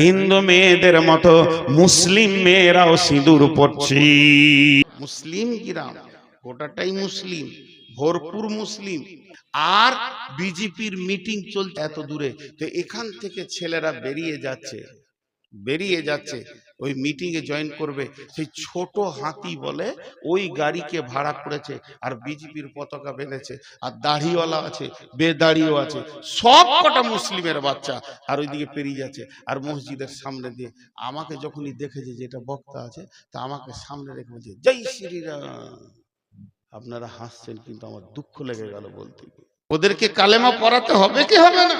হিন্দু মেয়েদের মতো মুসলিম মেয়েরাও সিঁদুর পড়ছি। মুসলিম কিরাম, গোটাটাই মুসলিম, ভরপুর মুসলিম। আর বিজেপির মিটিং চলছে এত দূরে, তো এখান থেকে ছেলেরা বেরিয়ে যাচ্ছে বেরিয়ে যাচ্ছে। ওই মিটিং এ জয়েন করবে। সেই ছোট হাতি বলে ওই গাড়িকে ভাড়া করেছে আর বিজেপির পতাকা বেঁধেছে। আর দাড়িওয়ালা আছে, বেদাড়িও আছে, সব কটা মুসলিমের বাচ্চা আর ওইদিকে পেরিয়ে যাচ্ছে। আর মসজিদের সামনে দিয়ে আমাকে যখনই দেখেছে যে এটা বক্তা আছে, তা আমাকে সামনে রেখে বলছে, জয় শ্রীরাম। আপনারা হাসছেন কিন্তু আমার দুঃখ লেগে গেল বলতে ওদেরকে কালেমা পড়াতে হবে কি হবে না?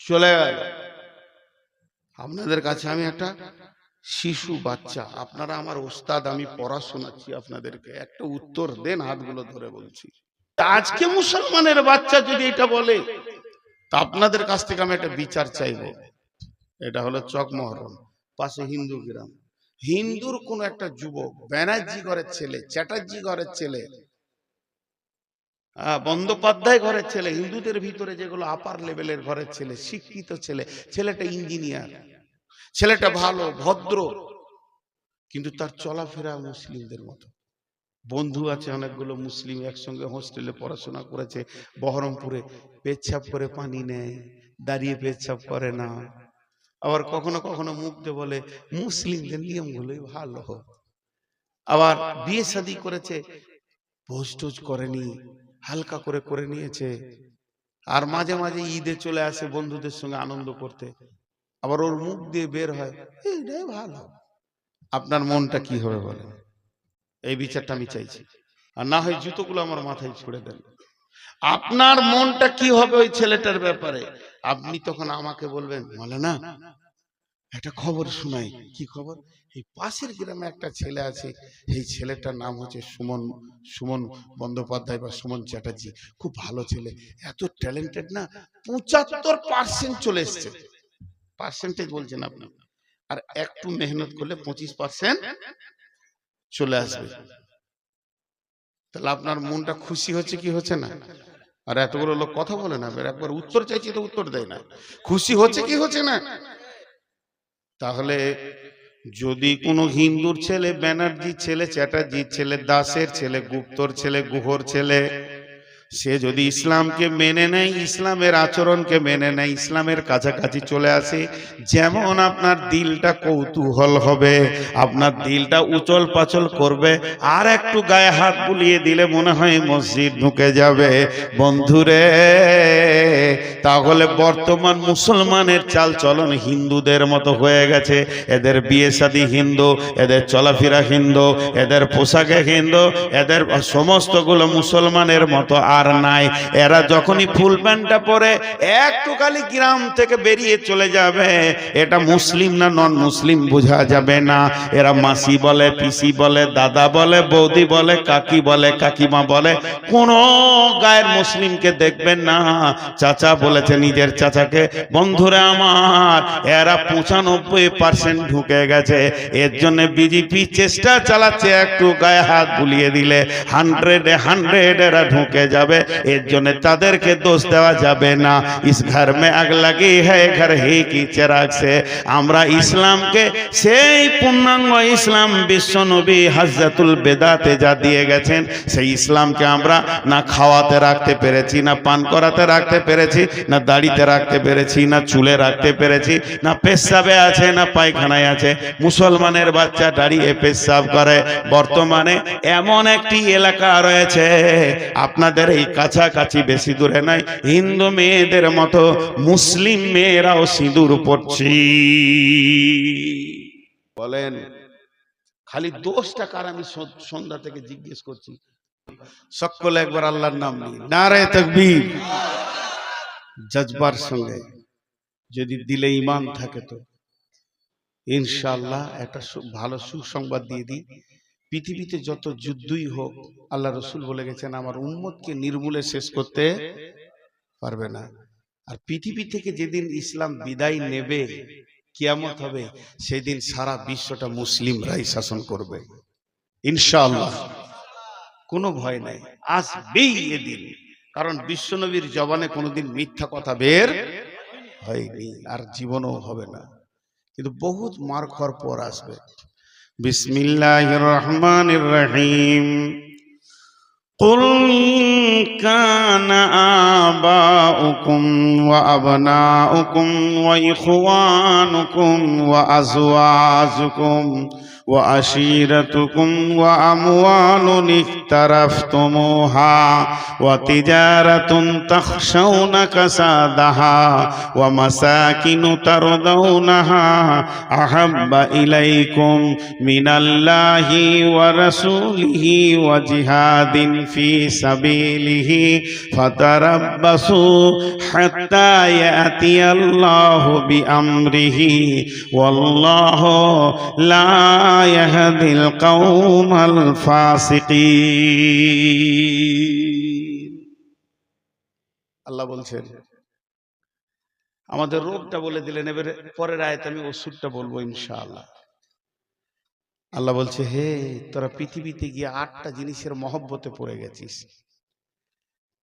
চলে গেল। আপনাদের কাছে আমি একটা শিশু, বাচ্চা, আপনারা আমার ওস্তাদ, আমি পড়া শোনাচ্ছি আপনাদেরকে। একটা উত্তর দেন হাতগুলো ধরে বলছি। আজকে মুসলমানের বাচ্চা যদি এটা বলে, তা আপনাদের কাছ থেকে আমি একটা বিচার চাইব। এটা হলো চকমহরম পাশে হিন্দু গ্রাম। হিন্দুর কোন একটা যুবক, ব্যানার্জি ঘরের ছেলে, চ্যাটার্জি ঘরের ছেলে বন্দ্যোপাধ্যায় ঘরের ছেলে, হিন্দুদের ভিতরে যেগুলো আপার লেভেলের ঘরের ছেলে, শিক্ষিত ছেলে, ছেলেটা ইঞ্জিনিয়ার ছেলেটা ভালো ভদ্র। কিন্তু তার চলাফেরা মুসলিমদের মতো। বন্ধু আছে অনেকগুলো মুসলিম একসঙ্গে হোস্টেলে পড়াশোনা করেছে বহরমপুরে। পেচ্ছাপ করে পানি নেয় দাঁড়িয়ে পেচ্ছাপ করে না। আবার কখনো কখনো মুখ দিয়ে বলে মুসলিমদের নিয়মগুলোই ভালো। আবার বিয়ে শাদি করেছে ভোজ টোজ করেনি হালকা করে করে নিয়েছে। আর মাঝে মাঝে ঈদে চলে আসে বন্ধুদের সঙ্গে আনন্দ করতে। আবার ওর মুখ দিয়ে বের হয়, এইটাই ভালো। আপনার মনটা কি হবে বলেন? এই বিচারটা আমি চাইছি। আর না হয় জুতোগুলো আমার মাথায় ছুড়ে দেন। আপনার মনটা কি হবে ওই ছেলেটার ব্যাপারে? আপনি তখন আমাকে বলবেন বলে না একটা খবর শোনাই। কি খবর? এই পাশের গ্রামে একটা ছেলে আছে, এই ছেলেটার নাম হচ্ছে সুমন সুমন বন্দ্যোপাধ্যায় বা সুমন চ্যাটার্জি। খুব ভালো ছেলে, এত ট্যালেন্টেড না, পঁচাত্তর পার্সেন্ট চলে এসছে। পার্সেন্টেজ বলছেন আপনি। আর একটু মেহনত করলে পঁচিশ পার্সেন্ট চলে আসবে। তাহলে আপনার মনটা খুশি হচ্ছে কি হচ্ছে না? আর এতগুলো লোক কথা বলে না একবার উত্তর চাইছি তো উত্তর দেয় না। খুশি হচ্ছে কি হচ্ছে না? তাহলে যদি কোনো হিন্দুর ছেলে ব্যানার্জির ছেলে চ্যাটার্জির ছেলে দাসের ছেলে গুপ্তর ছেলে গুহর ছেলে সে যদি ইসলামকে মেনে নেয়, ইসলামের আচরণকে মেনে নেয়, ইসলামের কাছাকাছি চলে আসে, যেমন আপনার দিলটা কৌতূহল হবে, আপনার দিলটা উচল পাচল করবে, আর একটু গায়ে হাত বুলিয়ে দিলে মনে হয় মসজিদ ঢুকে যাবে। বন্ধুরে, তাহলে বর্তমান মুসলমানের চাল চলন হিন্দুদের মতো হয়ে গেছে। এদের বিয়ে শাদী হিন্দু, এদের চলাফেরা হিন্দু, এদের পোশাকে হিন্দু, এদের সমস্তগুলো মুসলমানের মতো আর নাই। এরা যখনই ফুল প্যান্টটা পরে একটু খালি গ্রাম থেকে বেরিয়ে চলে যাবে, এটা মুসলিম না নন মুসলিম বোঝা যাবে না। এরা মাসি বলে, পিসি বলে, দাদা বলে, বৌদি বলে, কাকি বলে, কাকিমা বলে, কোন গায়ের মুসলিমকে দেখবেন না। চাচা বলেছে নিজের চাচাকে, বন্ধুরা আমার, এরা পঁচানব্বই পার্সেন্ট ঢুকে গেছে। এর জন্য বিজেপি চেষ্টা চালাচ্ছে একটু গায়ে হাত বুলিয়ে দিলে। হান্ড্রেডে হান্ড্রেড এরা ঢুকে যাবে। এর জন্য তাদেরকে দোষ দেওয়া যাবে না। ইস ঘর মে আগ লাগি হ্যাঁ ঘর হি কি চেরাগ সে। আমরা ইসলামকে সেই পূর্ণাঙ্গ ইসলাম বিশ্ব নবী হাজরাতুল বেদাতে যা দিয়ে গেছেন, সেই ইসলামকে আমরা না খাওয়াতে রাখতে পেরেছি, না পান করাতে রাখতে পেরেছি, না দাড়িতে রাখতে পেরেছি, না চুলে রাখতে পেরেছি, না পেশাবে আছে, না পায়খানায় আছে। মুসলমানের বাচ্চা দাঁড়িয়ে পেশাব করে। বর্তমানে এমন একটি এলাকা রয়েছে, আপনাদের এই কাছাকাছি বেশি দূরে নাই। হিন্দু মেয়েদের মতো মুসলিম মেয়েরাও সিঁদুর পড়ছি। বলেন, খালি দোষটা কার আমি সন- সন্ধ্যা থেকে জিজ্ঞেস করছি? সকলে একবার আল্লাহর নাম নিই নারে তকবীর। জজবার সঙ্গে যদি দিলে ইমান থাকে তো। ইনশাআল্লাহ একটা ভালো সুসংবাদ দিয়ে দিই। পৃথিবীতে যত যুদ্ধই হোক, আল্লাহ রসুল বলে গেছেন, আমার উম্মতকে নির্মূলে শেষ করতে পারবে না। আর পৃথিবী থেকে যেদিন ইসলাম বিদায় নেবে, কিয়ামত হবে, সেদিন সারা বিশ্বটা মুসলিমরাই শাসন করবে। ইনশাআল্লাহ। কোনো ভয় নাই। আসবেই এদিন। কারণ বিশ্বনবীর জবানে কোনোদিন মিথ্যা কথা বের হয়নি, আর জীবনও হবে না। কিন্তু বহুত মার খর পর আসবে। بسم الله الرحمن الرحيم قل كان آباؤكم وأبناؤكم وإخوانكم وأزواجكم وعشيرتكم وأموال اقترفتموها وتجارة تخشون كسادها ومساكن ترضونها أحب إليكم من الله ورسوله وجهاد في سبيله فتربصوا حتى يأتي الله بأمره والله لا يهدي القوم الفاسقين আল্লাহ বলছেন আমাদের রোগটা বলে দিলেন এবারে পরের আয়তে আমি ওষুধটা বলবো ইনশাআল্লাহ আল্লাহ বলছে হে তোরা পৃথিবীতে গিয়ে আটটা জিনিসের মহব্বতে পড়ে গেছিস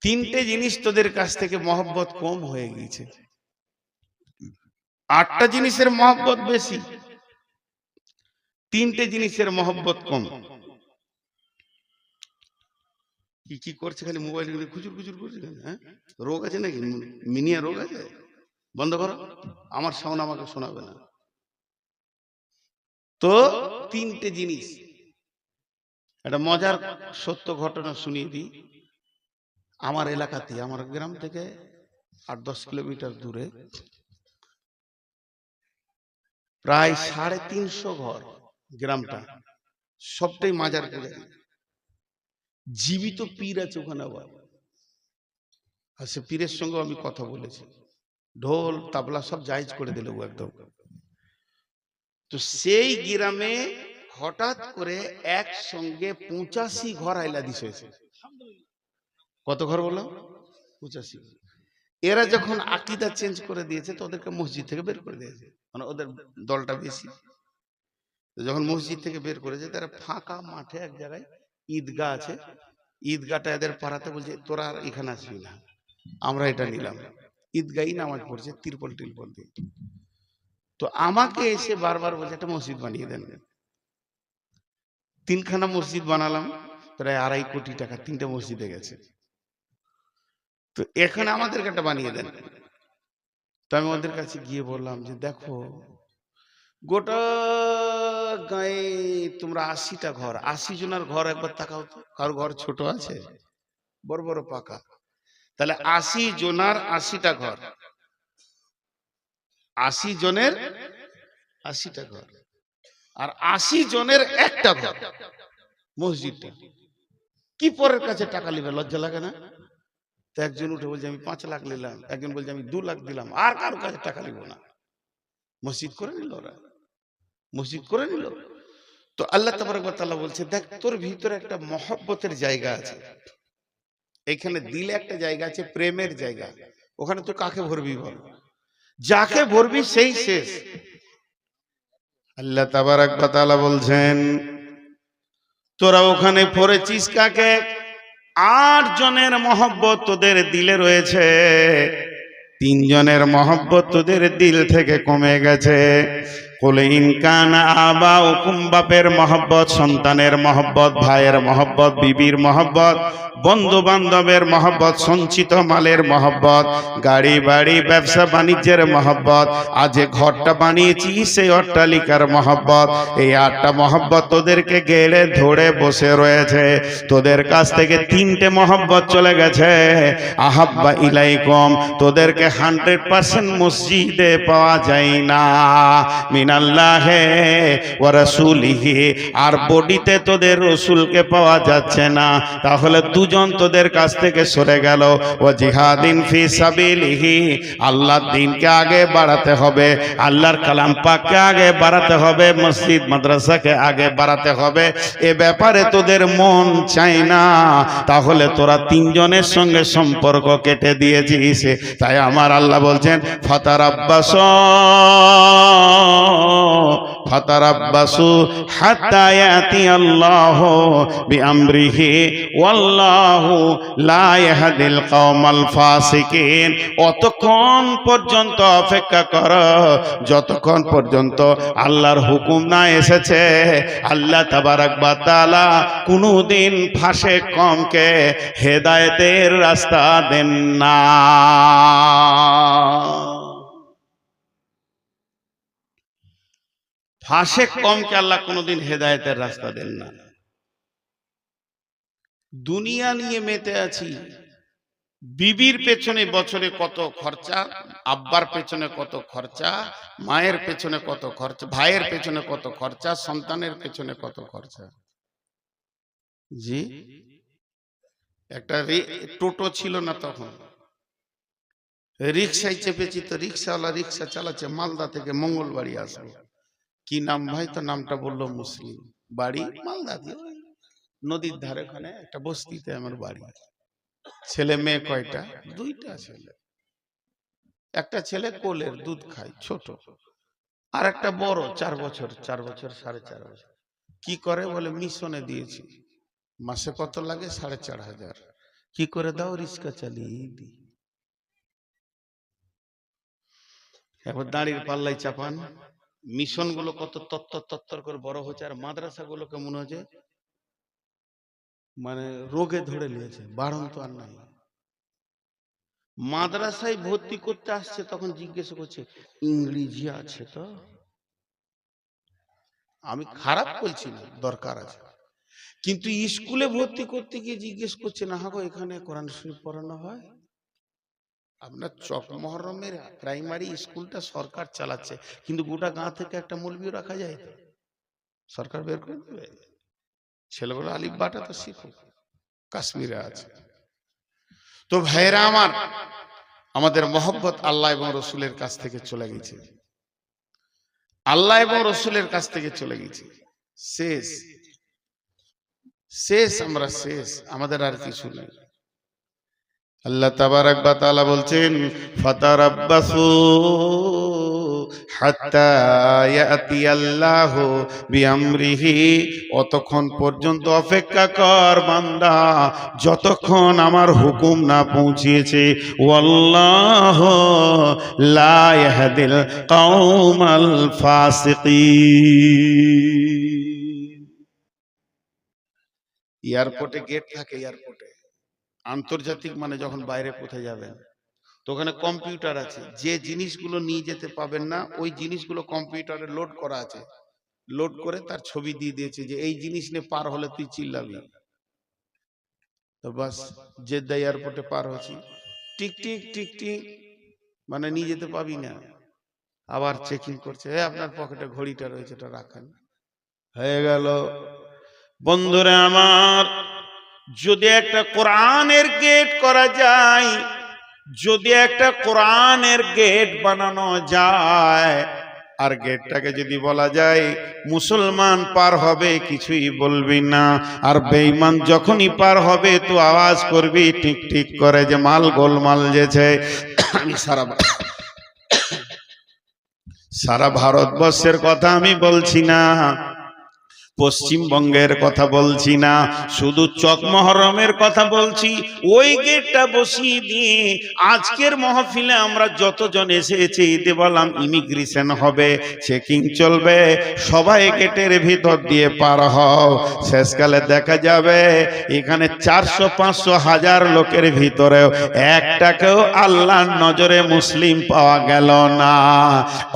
তিনটে জিনিস তোদের কাছ থেকে মহব্বত কম হয়ে গিয়েছে আটটা জিনিসের মহব্বত বেশি তিনটে জিনিসের মহব্বত কম। কি কি করছে খালি মোবাইল খুচুর খুচুর করছে হ্যাঁ? রোগ আছে নাকি? মিনিয়া রোগ আছে? বন্ধ করো। আমার সাউন্ড আমাকে শোনাবে না। তো তিনটে জিনিস। একটা মজার সত্য ঘটনা শুনিয়ে দিই। আমার এলাকাতে, আমার গ্রাম থেকে আট দশ কিলোমিটার দূরে প্রায় সাড়ে তিনশো ঘর গ্রামটা। সবটাই মাজার পূজারি জীবিত পীর আছে ওখানে আবার। আর সে পীরের সঙ্গে আমি কথা বলেছি। ঢোল তাবলা সব জায়েজ করে দিল ও একদম। তো সেই গ্রামে হঠাৎ করে একসঙ্গে পঁচাশি ঘর আইলা দিস হয়েছে কত ঘর বললাম পঁচাশি এরা যখন আকিদা চেঞ্জ করে দিয়েছে তো ওদেরকে মসজিদ থেকে বের করে দিয়েছে। মানে ওদের দলটা বেশি। যখন মসজিদ থেকে বের করেছে তারা ফাঁকা মাঠে এক জায়গায় ঈদগাহ আছে। ঈদগাহটা এদের পাড়াতে বলছে, তোরা আর এখানে আসবি না। আমরা এটা নিলাম। ঈদগাহই নামাজ পড়ছে, তিরপল টিরপল দিয়ে। তো আমাকে এসে বারবার বলছে, একটা মসজিদ বানিয়ে দেন। তিনখানা মসজিদ বানালাম, প্রায় আড়াই কোটি টাকা, তিনটা মসজিদে গেছে। তো এখানে আমাদেরকে একটা বানিয়ে দেন। তো আমি ওদের কাছে গিয়ে বললাম যে, দেখো, গোটা গায়ে তোমরা আশিটা ঘর, আশি জনের ঘর একবার তাকাও তো, কারও ঘর ছোট আছে? বড় বড় পাকা। তাহলে আশি জনার আশিটা ঘর। আশি জনের আশিটা ঘর। আর আশি জনের একটা ঘর, মসজিদটা। কি পরের কাছে টাকা নিবে? লজ্জা লাগে না? তো একজন উঠে বলছে, আমি পাঁচ লাখ নিলাম। একজন বলছে, আমি দু লাখ দিলাম। আর কারও কাছে টাকা নিব না। মসজিদ করে নিল ওরা। মসজিদ করে নিল। তো আল্লাহ তাবারকাল্লাহ বলছে, দেখ, তোর ভিতরে একটা মহব্বতের জায়গা আছে। এখানে দিলে একটা জায়গা আছে, প্রেমের জায়গা। ওখানে তো কাকে ভরবি বল? যাকে ভরবি সেই শেষ। আল্লাহ তাবারকাল্লাহ বলছেন, তোরা ওখানে পড়েছিস কাকে? আট জনের মহব্বত তোদের দিলে রয়েছে। তিনজনের মহব্বত তোদের দিল থেকে কমে গেছে। কোলে ইনকান আবা হুকুম বাপের মহব্বত, সন্তানের মহব্বত, ভাইয়ের মহব্বত, বিবির মহব্বত বন্ধু বান্ধবের মহব্বত, সঞ্চিত মালের মহব্বত, গাড়ি বাড়ি, ব্যবসা বাণিজ্যের মহব্বত, আজ ঘরটা বানিয়েছি, সেই অট্টালিকার মহব্বত, এই আটটা মহব্বত তোদেরকে গেড়ে ধরে বসে রয়েছে, তোদের কাছ থেকে তিনটে মহব্বত চলে গেছে, আহাব্বা ইলাইকম, তোদেরকে হান্ড্রেড পার্সেন্ট মসজিদে পাওয়া যায় না মিনাল্লাহে ও রসুলিহি, আর বডিতে তোদের রসুলকে পাওয়া যাচ্ছে না। তাহলে দুজন তোদের কাছ থেকে সরে গেল। ও জিহাদিন ফি সাবিলিহি, আল্লাহর দিনকে আগে বাড়াতে হবে। আল্লাহর কালাম পাককে আগে বাড়াতে হবে, মসজিদ, মাদ্রাসাকে আগে বাড়াতে হবে। এ ব্যাপারে তোদের মন চাই না। তাহলে তোরা তিনজনের সঙ্গে সম্পর্ক কেটে দিয়েছিস। তাই আমার আল্লাহ বলছেন ফাতার আব্বাস ফাতারাব্বাসু হাত্তা ইয়াতি আল্লাহ বিআমরিহি, ওয়াল্লাহু লা ইয়াহদিল কওমাল ফাসিকিন। অতক্ষণ পর্যন্ত অপেক্ষা কর, যতক্ষণ পর্যন্ত আল্লাহর হুকুম না এসেছে, আল্লাহ তাবারাক বা তাআলা কোনোদিন ফাঁসে কমকে হেদায়েতের রাস্তা দেন না। ফাঁসে কমকে আল্লাহ কোনোদিন হেদায়েতের রাস্তা দেন না। দুনিয়া নিয়ে মেতে আছি। বিবির পেছনে বছরে কত খরচা, আব্বার পেছনে কত খরচা, মায়ের পেছনে কত খরচা, ভাইয়ের পেছনে কত খরচা, সন্তানের পেছনে কত খরচা। জি? একটা টোটো ছিল না তখন। রিক্সায় চেপেছি তো রিক্সাওয়ালা রিক্সা চালাচ্ছে, মালদা থেকে মঙ্গলবাড়ি আসবে কি নাম ভাই? তো নামটা বলল মুসলিম। বাড়ি? মালদা নদীর ধারে ওখানে একটা বস্তিতে আমার বাড়ি। ছেলে মেয়ে কয়টা? দুইটা ছেলে। একটা ছেলে কোলের দুধ খায় ছোট। আর একটা বড় চার বছর চার বছর সাড়ে চার বছর। কি করে? বলে মিশনে দিয়েছি। মাসে কত লাগে? সাড়ে চার হাজার। কি করে দাও? রিক্সা চালিয়ে দিই। এবার দাঁড়িয়ে পাল্লাই চাপান। মিশনগুলো কত তত্তর তত্তর করে বড় হচ্ছে আর মাদ্রাসা গুলোকে মনে হচ্ছে মানে রোগে ধরে নিয়েছে বারণ তো আর নাই। মাদ্রাসায় ভর্তি করতে আসছে তখন জিজ্ঞেস করছে, ইংরেজি আছে তো? আমি খারাপ বলছি না, দরকার আছে। কিন্তু স্কুলে ভর্তি করতে গিয়ে জিজ্ঞেস করছে, না হাগো এখানে কোরআন শরীফ পড়ানো হয়? আপনার চক মহরমের প্রাইমারি স্কুলটা সরকার চালাচ্ছে, কিন্তু গোটা গাঁ থেকে একটা মৌলবিও রাখা যায় তো। সরকার বের করে দেবে। ছেলেগুলো আলিফ বাটা তো শিখুক কাশ্মীরে আছে। তো ভাইরা আমার, আমাদের মহব্বত আল্লাহ এবং রসুলের কাছ থেকে চলে গেছে। আল্লাহ এবং রসুলের কাছ থেকে চলে গেছে। শেষ। শেষ আমরা শেষ, আমাদের আর কিছু নেই। আল্লাহ তাবারাক বা তাআলা বলছেন আল্লাহ বিআমরিহি অতক্ষণ পর্যন্ত অপেক্ষা কর বান্দা, যতক্ষণ আমার হুকুম না পৌঁছিয়েছে ওয়াল্লাহ লা ইয়াহদিল কওমাল ফাসিকিন এয়ারপোর্টে গেট থাকে, এয়ারপোর্টে আন্তর্জাতিক মানে যখন বাইরে কোথায় যাবেন তো ওখানে কম্পিউটার আছে। যে জিনিসগুলো নিয়ে যেতে পাবেন না ওই জিনিসগুলো কম্পিউটারে লোড করা আছে। লোড করে তার ছবি দিয়ে দিয়েছে যে এই জিনিস নিয়ে পার হলে তুই চিল্লাবি। তো বাস জেদ্দা এয়ারপোর্টে পার হচ্ছি। টিক টিক টিক টিক মানে নিয়ে যেতে পাবি না। আবার চেকিং করছে এ আপনার পকেটে ঘড়িটা রয়েছে এটা রাখেন। হয়ে গেল। বন্ধুরা আমার যদি একটা কোরআনের গেট করা যায়, যদি একটা কোরআনের গেট বানানো যায়, আর গেটটাকে যদি বলা যায়, মুসলমান পার হবে কিছুই বলবি না, আর বেঈমান যখনই পার হবে তো আওয়াজ করবি, ঠিক ঠিক করে যে মাল গোলমাল যেছে। আমি সারা সারা ভারতবর্ষের কথা আমি বলছি না। পশ্চিমবঙ্গের কথা বলছি না, শুধু চকমহরমের কথা বলছি। ওই গেটটা বসিয়ে দিয়ে আজকের মহফিলে আমরা যতজন এসেছি এতে বললাম ইমিগ্রেশন হবে চেকিং চলবে, সবাই গেটের ভিতর দিয়ে পার হও। শেষকালে দেখা যাবে, এখানে চারশো, পাঁচশো, হাজার লোকের ভিতরেও একটাকেও আল্লাহর নজরে মুসলিম পাওয়া গেল না।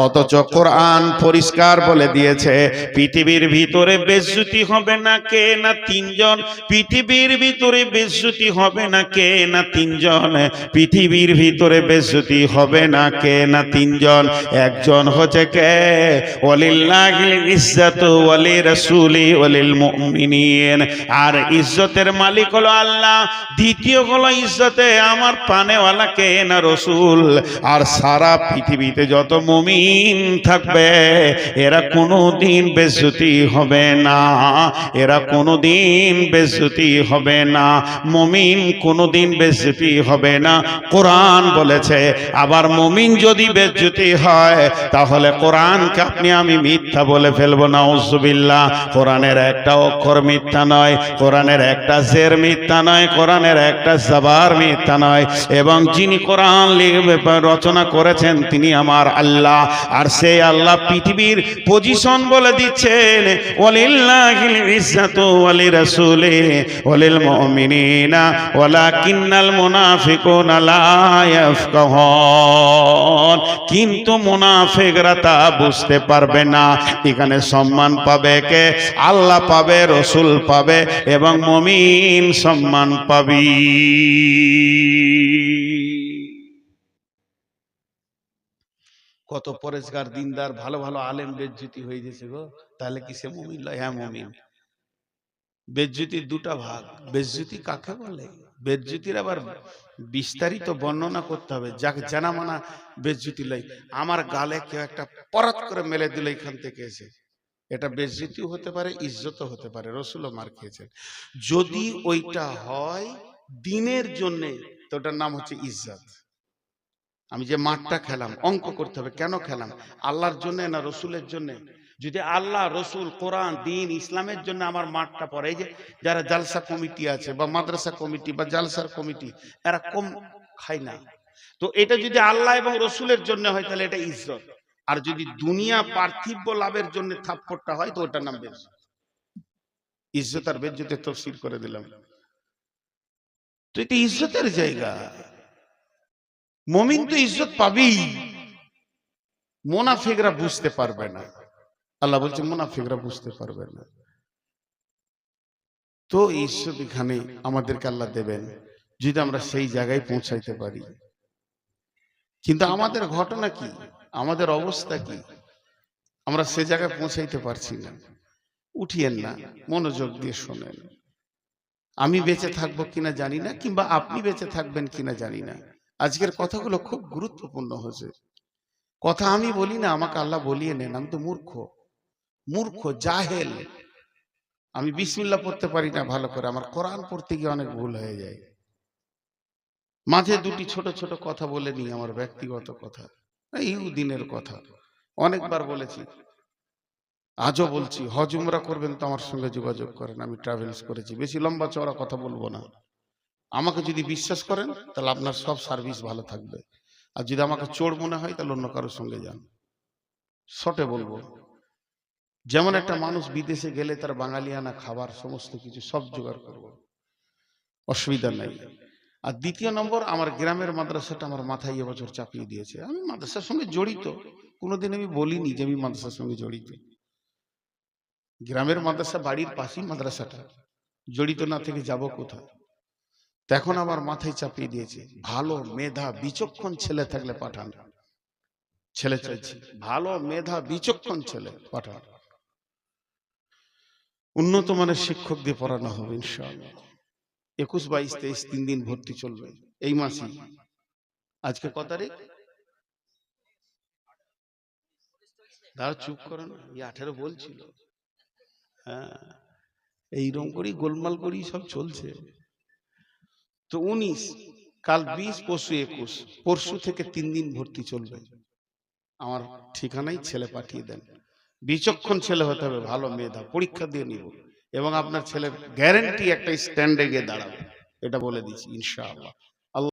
অথচ কোরআন পরিষ্কার বলে দিয়েছে, পৃথিবীর ভিতরে বেজ্জুতি হবে না কে না তিনজন? পৃথিবীর ভিতরে বেজ্জুতি হবে না কে না তিনজন? পৃথিবীর ভিতরে বেজ্জুতি হবে না কে না তিনজন? একজন হচ্ছে কে? ওয়ালিল্লাহিল ইজ্জাতু ওয়ালি রাসূলি ওয়ালিল আর ইজ্জতের মালিক হলো আল্লাহ, দ্বিতীয় হলো ইজ্জতে আমার পানেওয়ালা কে না রসুল? আর সারা পৃথিবীতে যত মুমিন থাকবে, এরা কোনো দিন বেজ্জতি হবে না। এরা কোনোদিন বেজ্জতি হবে না। মমিন কোনোদিন বেজ্জতি হবে না। কোরআন বলেছে, আবার মমিন যদি বেজ্জতি হয়, তাহলে কোরআনকে আপনি আমি মিথ্যা বলে ফেলব না উজবিল্লা কোরআনের একটা অক্ষর মিথ্যা নয়, কোরআনের একটা জের মিথ্যা নয়, কোরআনের একটা জাবার মিথ্যা নয়। এবং যিনি কোরআন রচনা করেছেন, তিনি আমার আল্লাহ। আর সেই আল্লাহ পৃথিবীর পজিশন বলে দিচ্ছেন ওয়ালিল্লাহিল ইজ্জাতু ওয়ালি রাসূলি ওয়ালিল মুমিনিনা ওয়ালাকিন্নাল মুনাফিকুনা লা ইয়াফকাহুন। কিন্তু মুনাফিকরা তা বুঝতে পারবে না। এখানে সম্মান পাবে কে? আল্লাহ পাবে, রসুল পাবে এবং মমিন সম্মান পাবি। কত পরেশগার, দিনদার, ভালো ভালো আলেম বেজ্জুতি হয়ে গেছে গো। তাহলে কি সে মমিন? লয় হ্যাঁ মমিন। বেজ্জুতির দুটা ভাগ। বেজ্জুতি কাকে বলে? বেজ্জুতির আবার বিস্তারিত বর্ণনা করতে হবে। যাকে, জানা মানা বেজ্জুতি লয় আমার গালে কেউ একটা পরাত করে মেলে দিল এখান থেকে এসে। এটা বেজ্জুতিও হতে পারে, ইজ্জতও হতে পারে। রসুলও মার খেয়েছেন। যদি ওইটা হয়, দিনের জন্যে, তো ওটার নাম হচ্ছে ইজ্জত। আমি যে মাঠটা খেলাম অঙ্ক করতে হবে কেন খেলাম? আল্লাহর জন্য না রসুলের জন্য? যদি আল্লাহ রসুল কোরআন দিন ইসলামের জন্য আমার মাঠটা পড়ে এই যে যারা জালসা কমিটি আছে বা মাদ্রাসা কমিটি বা জালসার কমিটি এরা কম খায় না। তো এটা যদি আল্লাহ এবং রসুলের জন্য হয় তাহলে এটা ইজ্জত। আর যদি দুনিয়া পার্থিব লাভের জন্য থাপ্পড়টা হয় তো ওটার নাম বেশ ইজ্জত আর বেজ্জতের তফসিল করে দিলাম। তো এটা ইজ্জতের জায়গা। মমিন তো ইজ্জত পাবেই। মোনাফিকরা বুঝতে পারবে না। আল্লাহ বলছে, মোনাফিকরা বুঝতে পারবে না। তো ইজ্জত এখানে আমাদেরকে আল্লাহ দেবেন, যদি আমরা সেই জায়গায় পৌঁছাইতে পারি। কিন্তু আমাদের ঘটনা কি? আমাদের অবস্থা কি? আমরা সে জায়গায় পৌঁছাইতে পারছি না। উঠিয়েন না, মনোযোগ দিয়ে শোনেন। আমি বেঁচে থাকব কিনা জানি না, কিংবা আপনি বেঁচে থাকবেন কিনা জানি না। আজকের কথাগুলো খুব গুরুত্বপূর্ণ হয়েছে। কথা আমি বলি না আমাকে আল্লাহ বলিয়ে নেন আমি তো মূর্খ। মূর্খ জাহেল। আমি বিসমিল্লা পড়তে পারি না ভালো করে আমার কোরআন পড়তে গিয়ে অনেক ভুল হয়ে যায়। মাঝে দুটি ছোট ছোট কথা বলে নিই আমার ব্যক্তিগত কথা। এই দিনের কথা। অনেকবার বলেছি। আজও বলছি হজ উমরা করবেন তো আমার সঙ্গে যোগাযোগ করেন আমি ট্রাভেলস করেছি। বেশি লম্বা চওড়া কথা বলব না। আমাকে যদি বিশ্বাস করেন, তাহলে আপনার সব সার্ভিস ভালো থাকবে। আর যদি আমাকে চোর মনে হয়, তাহলে অন্য কারোর সঙ্গে যান। শটে বলব, যেমন একটা মানুষ বিদেশে গেলে তার বাঙালিয়ানা খাবার, সমস্ত কিছু সব জোগাড় করব। অসুবিধা নাই। আর দ্বিতীয় নম্বর, আমার গ্রামের মাদ্রাসাটা আমার মাথায় এবছর চাপিয়ে দিয়েছে। আমি মাদ্রাসার সঙ্গে জড়িত। কোনোদিন আমি বলিনি যে আমি মাদ্রাসার সঙ্গে জড়িত। গ্রামের মাদ্রাসা বাড়ির পাশেই মাদ্রাসাটা। জড়িত না থেকে যাব কোথায়? তো এখন আমার মাথায় চাপিয়ে দিয়েছে ভালো মেধা বিচক্ষণ ছেলে থাকলে পাঠান। ছেলে চাইছি ভালো মেধা বিচক্ষণ ছেলে পাঠান। উন্নত মানের শিক্ষক দিয়ে পড়ানো হবে ইনশাআল্লাহ। একুশ বাইশ তেইশ তিন দিন ভর্তি চলবে। এই মাসে আজকে ক তারিখ? দাঁড়া চুপ করে না এই আঠেরো বলছিল। হ্যাঁ এইরকম করেই গোলমাল করেই সব চলছে। তো উনিশ, কাল বিশ, পরশু একুশ। পরশু থেকে তিন দিন ভর্তি চলবে। আমার ঠিকানাই ছেলে পাঠিয়ে দেন। বিচক্ষণ ছেলে হতে হবে, ভালো মেধা, পরীক্ষা দিয়ে নিব। এবং আপনার ছেলের গ্যারেন্টি একটা স্ট্যান্ডে গিয়ে দাঁড়াবে। এটা বলে দিচ্ছি, ইনশাআল্লাহ।